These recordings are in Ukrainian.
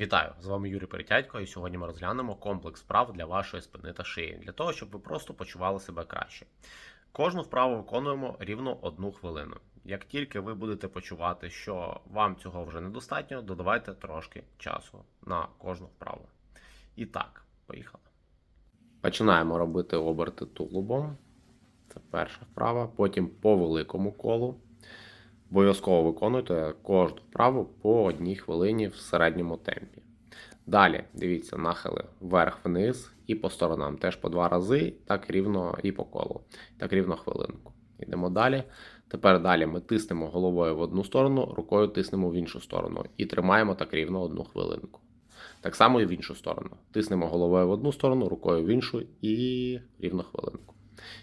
Вітаю! З вами Юрій Перетядько, і сьогодні ми розглянемо комплекс вправ для вашої спини та шиї, для того, щоб ви просто почували себе краще. Кожну вправу виконуємо рівно одну хвилину. Як тільки ви будете почувати, що вам цього вже недостатньо, додавайте трошки часу на кожну вправу. І так, поїхали. Починаємо робити оберти тулубом. Це перша вправа. Потім по великому колу. Обов'язково виконуйте кожну вправу по одній хвилині в середньому темпі. Далі, дивіться, нахили вверх-вниз і по сторонам. Теж по два рази, так рівно і по колу. Так рівно хвилинку. Йдемо далі. Тепер далі ми тиснемо головою в одну сторону, рукою тиснемо в іншу сторону. І тримаємо так рівно одну хвилинку. Так само і в іншу сторону. Тиснемо головою в одну сторону, рукою в іншу і рівно хвилинку.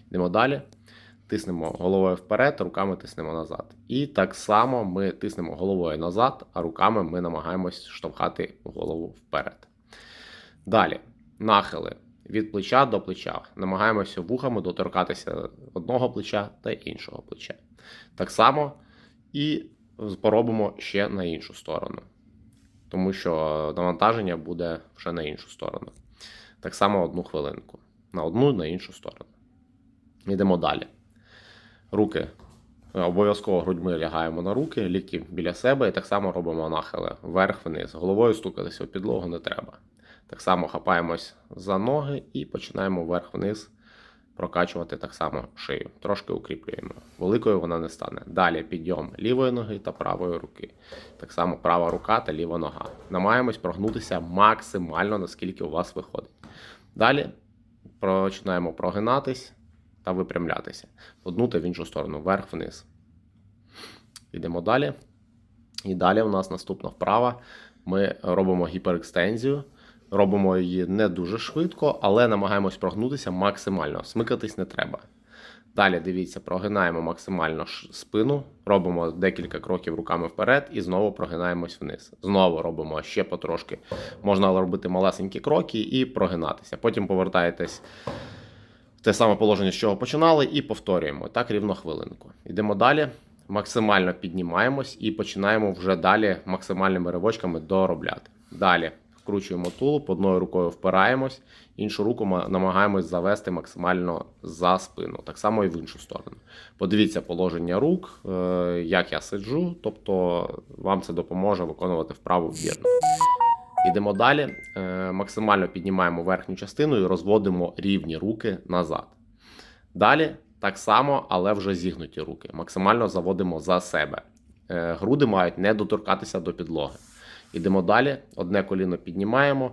Йдемо далі. Тиснемо головою вперед, руками тиснемо назад. І так само ми тиснемо головою назад, а руками ми намагаємось штовхати голову вперед. Далі, нахили від плеча до плеча. Намагаємося вухами доторкатися одного плеча та іншого плеча. Так само і поробимо ще на іншу сторону, тому що навантаження буде вже на іншу сторону. Так само одну хвилинку. На одну, на іншу сторону. Йдемо далі. Руки обов'язково грудьми лягаємо на руки, лікті біля себе, і так само робимо нахили вверх-вниз. Головою стукатися в підлогу не треба. Так само хапаємось за ноги і починаємо вверх-вниз прокачувати так само шию. Трошки укріплюємо. Великою вона не стане. Далі підйом лівої ноги та правої руки. Так само права рука та ліва нога. Намагаємось прогнутися максимально, наскільки у вас виходить. Далі починаємо прогинатись та випрямлятися. В одну та в іншу сторону, вверх-вниз. Йдемо далі. І далі у нас наступна вправа. Ми робимо гіперекстензію. Робимо її не дуже швидко, але намагаємось прогнутися максимально. Смикатись не треба. Далі дивіться, прогинаємо максимально спину, робимо декілька кроків руками вперед і знову прогинаємось вниз. Знову робимо ще потрошки. Можна робити малесенькі кроки і прогинатися. Потім повертаєтесь те саме положення, з чого починали, і повторюємо. Так рівно хвилинку. Йдемо далі. Максимально піднімаємось і починаємо вже далі максимальними ривочками доробляти. Далі вкручуємо тулуб, одною рукою впираємось, іншу руку намагаємось завести максимально за спину. Так само і в іншу сторону. Подивіться положення рук, е, як я сиджу, тобто вам це допоможе виконувати вправу вірно. Йдемо далі. Е, Максимально піднімаємо верхню частину і розводимо рівні руки назад. Далі так само, але вже зігнуті руки. Максимально заводимо за себе. Е, Груди мають не доторкатися до підлоги. Йдемо далі. Одне коліно піднімаємо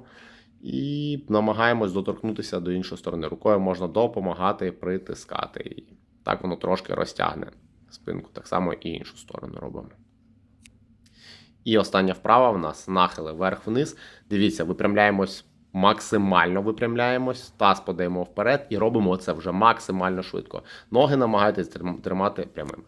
і намагаємось доторкнутися до іншої сторони. Рукою можна допомагати притискати її. Так воно трошки розтягне спинку. Так само і іншу сторону робимо. І остання вправа в нас нахили вверх-вниз. Дивіться, випрямляємось максимально випрямляємось, таз подаємо вперед і робимо це вже максимально швидко. Ноги намагайтесь тримати прямими.